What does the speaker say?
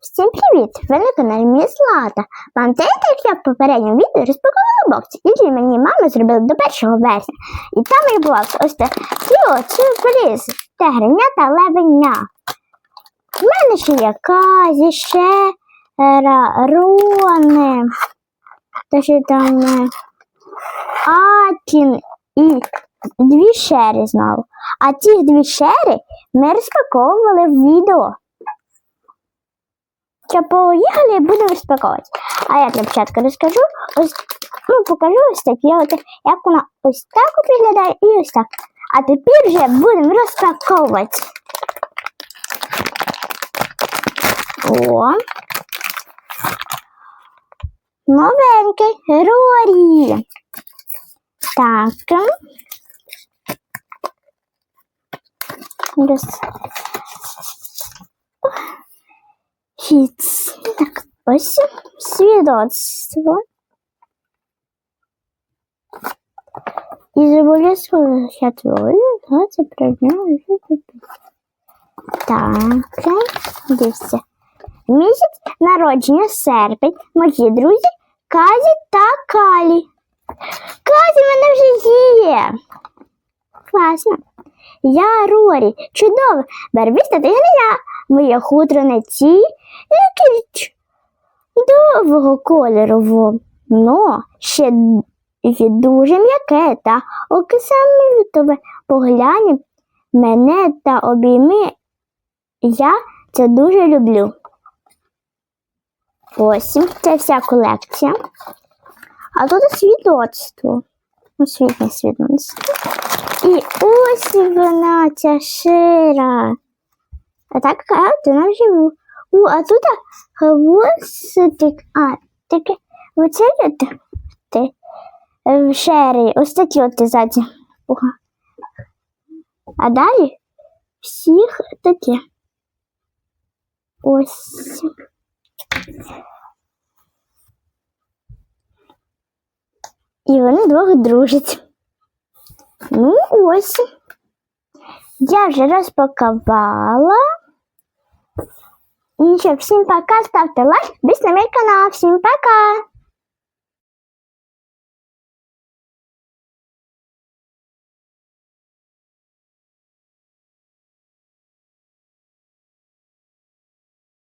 Всім привіт! Ви на каналі Злата. Пам'ятаєте, як я в попередньому відео розпаковувала бокси, які мені мама зробила до 1 вересня. І там є бокс ось такі от сюрприз. Та левеня. У мене ще є казі, ще ра, рони. Та ще там е, Атін і дві шери знову. А ті дві шери ми розпаковували в відео. Що поїхали і будемо розпаковувати. А я для початку ось, ну, покажу ось такі от, як вона ось так от виглядає і ось так. А тепер вже будемо розпаковувати. О. Новенький Рорі. Так. Раз. Фіц. Так, ось свідоцтво. Із обов'язково святвою, да, це про нього. Так, дивіться. Місяць народження серпень, мої друзі Казі та Калі. Казі в мене вже є. Класно. Я Рорі, чудово, барвіста ти я. Моє хутро не ці, який довгого кольорового, но ще дуже м'яке та окисамітове поглянь мене та обійми. Я це дуже люблю. Ось це вся колекція. А тут свідоцтво. Освітнє свідоцтво. І ось вона ця шира. А так от вона вживу. У, а тут хвостик. А, таке оце ти в шері. Ось такі от ззаді. А далі всіх такі. Ось. І вони двох дружать. Ну, ось. Я вже розпакувала. Ну ще всім пока, ставте лайк, підписуйтесь на мій канал. Всім пока!